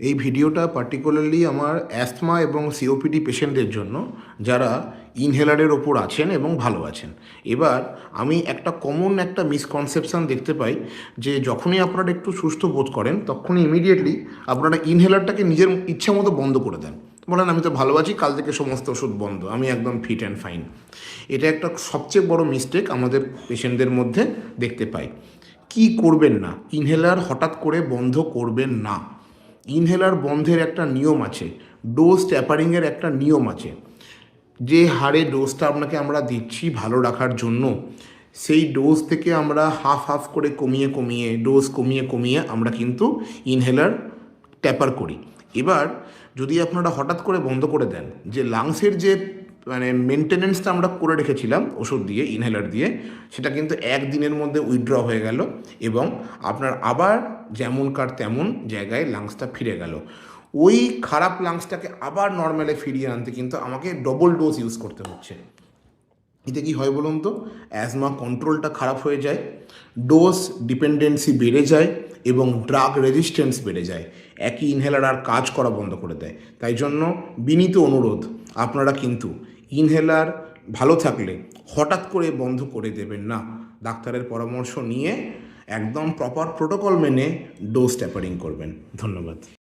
এই ভিডিওটা পার্টিকুলারলি আমার অ্যাস্থমা এবং সিওপিডি পেশেন্টদের জন্য, যারা ইনহেলারের ওপর আছেন এবং ভালো আছেন। এবার আমি একটা কমন একটা মিসকনসেপশন দেখতে পাই যে যখনই আপনারা একটু সুস্থ বোধ করেন, তখনই ইমিডিয়েটলি আপনারা ইনহেলারটাকে নিজের ইচ্ছা মতো বন্ধ করে দেন। বলেন, আমি তো ভালো আছি, কাল থেকে সমস্ত ওষুধ বন্ধ, আমি একদম ফিট অ্যান্ড ফাইন এটা একটা সবচেয়ে বড় মিস্টেক আমাদের পেশেন্টদের মধ্যে দেখতে পাই। কি করবেন না? ইনহেলার হঠাৎ করে বন্ধ করবেন না। ইনহেলার বন্ধের একটা নিয়ম আছে ডোজ ট্যাপারিংয়ের একটা নিয়ম আছে। যে হারে ডোজটা আপনাকে আমরা দিচ্ছি ভালো রাখার জন্য, সেই ডোজ থেকে আমরা হাফ হাফ করে কমিয়ে কমিয়ে, ডোজ কমিয়ে কমিয়ে আমরা কিন্তু ইনহেলার ট্যাপার করি। এবার যদি আপনারা হঠাৎ করে বন্ধ করে দেন, যে লাংসের যে মানে মেনটেনেন্সটা আমরা করে রেখেছিলাম, ওষুধ দিয়ে ইনহেলার দিয়ে। সেটা কিন্তু একদিনের মধ্যে উইথড্র হয়ে গেল এবং আপনার আবার যেমনকার তেমন জায়গায় লাংসটা ফিরে গেল। ওই খারাপ লাংসটাকে আবার নর্মালে ফিরিয়ে আনতে কিন্তু আমাকে ডবল ডোজ ইউজ করতে হচ্ছে। এতে কি হয় বলুন তো? অ্যাজমা কন্ট্রোলটা খারাপ হয়ে যায় ডোজ ডিপেন্ডেন্সি বেড়ে যায় এবং ড্রাগ রেজিস্ট্যান্স বেড়ে যায়। একই ইনহেলার আর কাজ করা বন্ধ করে দেয়। তাই জন্য বিনীত অনুরোধ, আপনারা কিন্তু ইনহেলার ভালো থাকলে হঠাৎ করে বন্ধ করে দেবেন না। ডাক্তারের পরামর্শ নিয়ে একদম প্রপার প্রোটোকল মেনে ডোজ ট্যাপারিং করবেন। ধন্যবাদ।